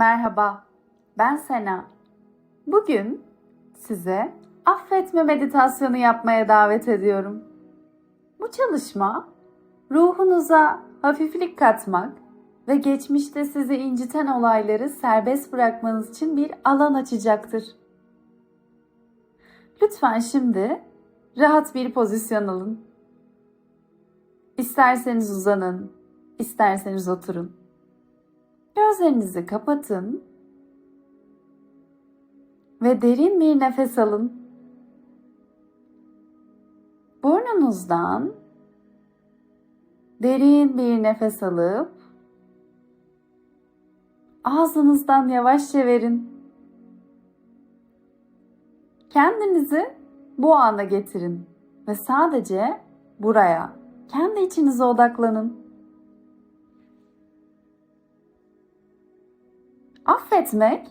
Merhaba, ben Sena. Bugün size affetme meditasyonu yapmaya davet ediyorum. Bu çalışma ruhunuza hafiflik katmak ve geçmişte sizi inciten olayları serbest bırakmanız için bir alan açacaktır. Lütfen şimdi rahat bir pozisyon alın. İsterseniz uzanın, isterseniz oturun. Gözlerinizi kapatın ve derin bir nefes alın. Burnunuzdan derin bir nefes alıp ağzınızdan yavaşça verin. Kendinizi bu ana getirin ve sadece buraya, kendi içinize odaklanın. Affetmek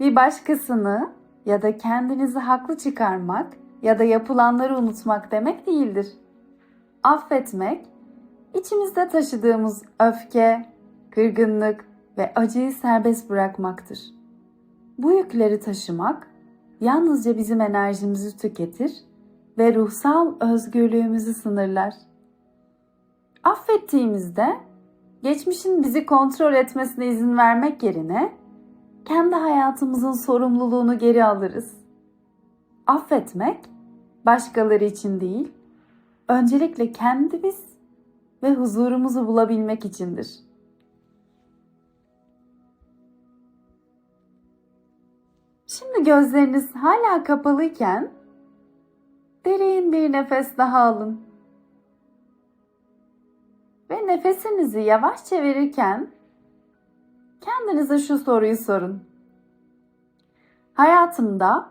bir başkasını ya da kendinizi haklı çıkarmak ya da yapılanları unutmak demek değildir. Affetmek içimizde taşıdığımız öfke, kırgınlık ve acıyı serbest bırakmaktır. Bu yükleri taşımak yalnızca bizim enerjimizi tüketir ve ruhsal özgürlüğümüzü sınırlar. Affettiğimizde geçmişin bizi kontrol etmesine izin vermek yerine kendi hayatımızın sorumluluğunu geri alırız. Affetmek başkaları için değil, öncelikle kendimiz ve huzurumuzu bulabilmek içindir. Şimdi gözleriniz hala kapalıyken derin bir nefes daha alın. Ve nefesinizi yavaşça verirken kendinize şu soruyu sorun. Hayatımda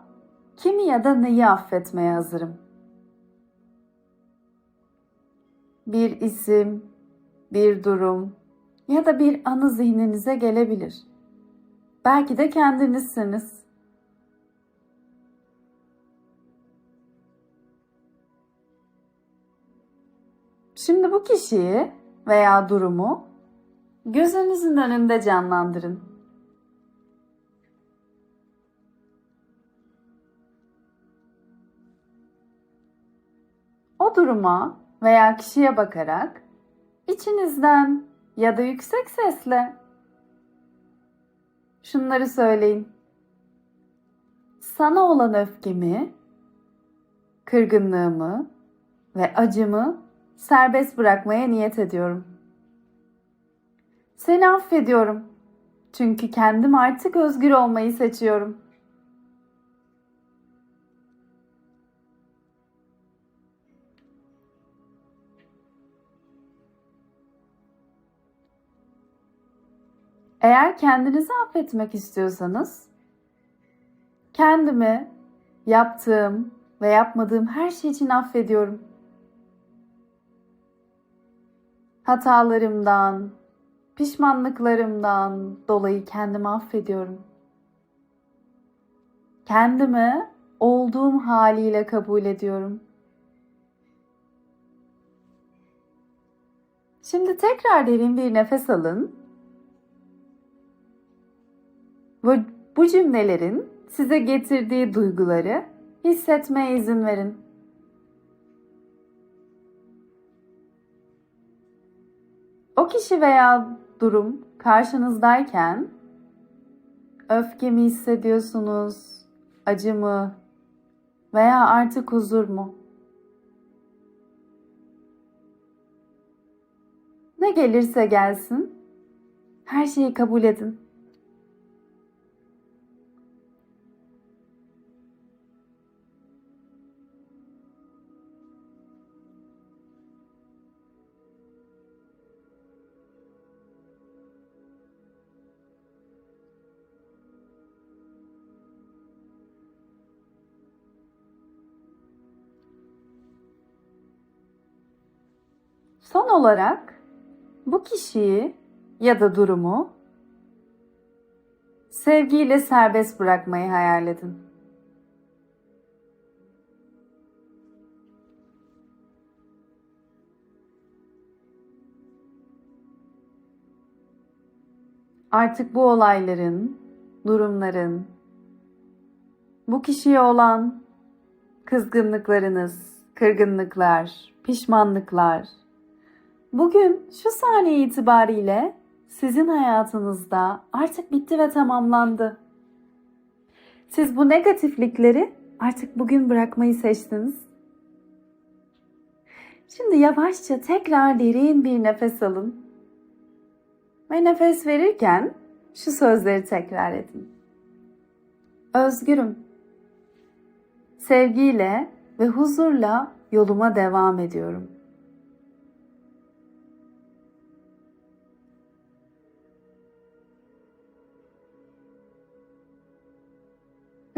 kimi ya da neyi affetmeye hazırım? Bir isim, bir durum ya da bir anı zihninize gelebilir. Belki de kendinizsiniz. Şimdi bu kişiyi veya durumu gözünüzün önünde canlandırın. O duruma veya kişiye bakarak içinizden ya da yüksek sesle şunları söyleyin. Sana olan öfkemi, kırgınlığımı ve acımı serbest bırakmaya niyet ediyorum. Seni affediyorum. Çünkü kendim artık özgür olmayı seçiyorum. Eğer kendinizi affetmek istiyorsanız, kendimi yaptığım ve yapmadığım her şey için affediyorum. Hatalarımdan, pişmanlıklarımdan dolayı kendimi affediyorum. Kendimi olduğum haliyle kabul ediyorum. Şimdi tekrar derin bir nefes alın. Ve bu cümlelerin size getirdiği duyguları hissetmeye izin verin. O kişi veya durum karşınızdayken öfke mi hissediyorsunuz, acı mı veya artık huzur mu? Ne gelirse gelsin, her şeyi kabul edin. Son olarak bu kişiyi ya da durumu sevgiyle serbest bırakmayı hayal edin. Artık bu olayların, durumların, bu kişiye olan kızgınlıklarınız, kırgınlıklar, pişmanlıklar bugün şu saniye itibariyle sizin hayatınızda artık bitti ve tamamlandı. Siz bu negatiflikleri artık bugün bırakmayı seçtiniz. Şimdi yavaşça tekrar derin bir nefes alın. Ve nefes verirken şu sözleri tekrar edin. Özgürüm. Sevgiyle ve huzurla yoluma devam ediyorum.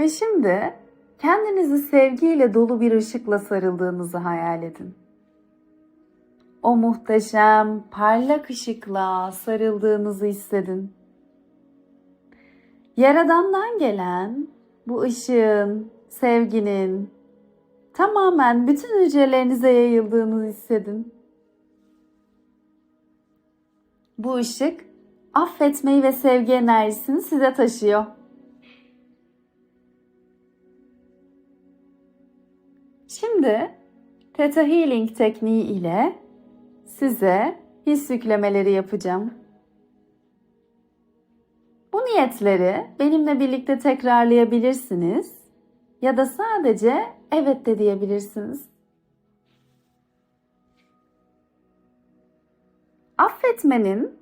Ve şimdi kendinizi sevgiyle dolu bir ışıkla sarıldığınızı hayal edin. O muhteşem, parlak ışıkla sarıldığınızı hissedin. Yaradan'dan gelen bu ışığın, sevginin tamamen bütün hücrelerinize yayıldığını hissedin. Bu ışık affetmeyi ve sevgi enerjisini size taşıyor. Şimdi Theta Healing tekniği ile size his yüklemeleri yapacağım. Bu niyetleri benimle birlikte tekrarlayabilirsiniz ya da sadece evet de diyebilirsiniz. Affetmenin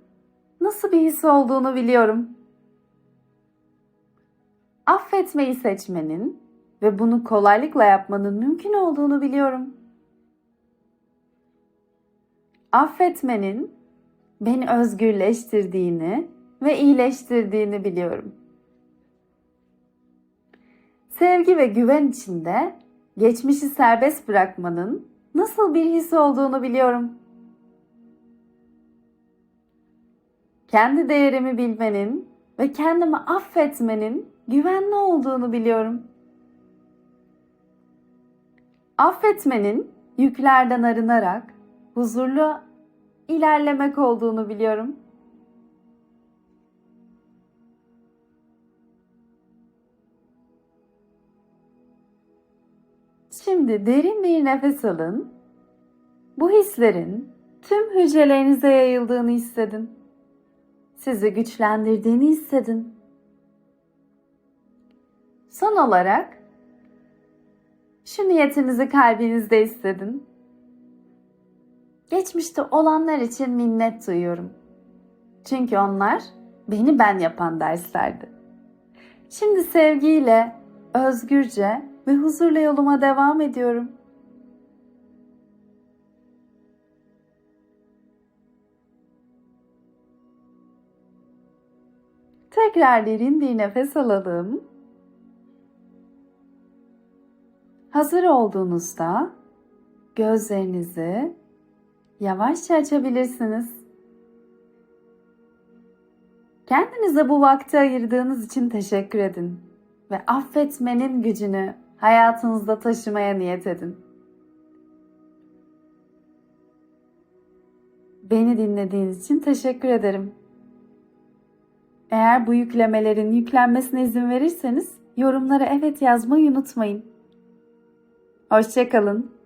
nasıl bir his olduğunu biliyorum. Affetmeyi seçmenin ve bunu kolaylıkla yapmanın mümkün olduğunu biliyorum. Affetmenin beni özgürleştirdiğini ve iyileştirdiğini biliyorum. Sevgi ve güven içinde geçmişi serbest bırakmanın nasıl bir his olduğunu biliyorum. Kendi değerimi bilmenin ve kendimi affetmenin güvenli olduğunu biliyorum. Affetmenin yüklerden arınarak huzurlu ilerlemek olduğunu biliyorum. Şimdi derin bir nefes alın. Bu hislerin tüm hücrelerinize yayıldığını hissedin. Sizi güçlendirdiğini hissedin. Son olarak şu niyetinizi kalbinizde hissedin. Geçmişte olanlar için minnet duyuyorum. Çünkü onlar beni ben yapan derslerdi. Şimdi sevgiyle, özgürce ve huzurla yoluma devam ediyorum. Tekrar derin bir nefes alalım. Hazır olduğunuzda gözlerinizi yavaşça açabilirsiniz. Kendinize bu vakti ayırdığınız için teşekkür edin ve affetmenin gücünü hayatınızda taşımaya niyet edin. Beni dinlediğiniz için teşekkür ederim. Eğer bu yüklemelerin yüklenmesine izin verirseniz yorumlara evet yazmayı unutmayın. Hoşçakalın.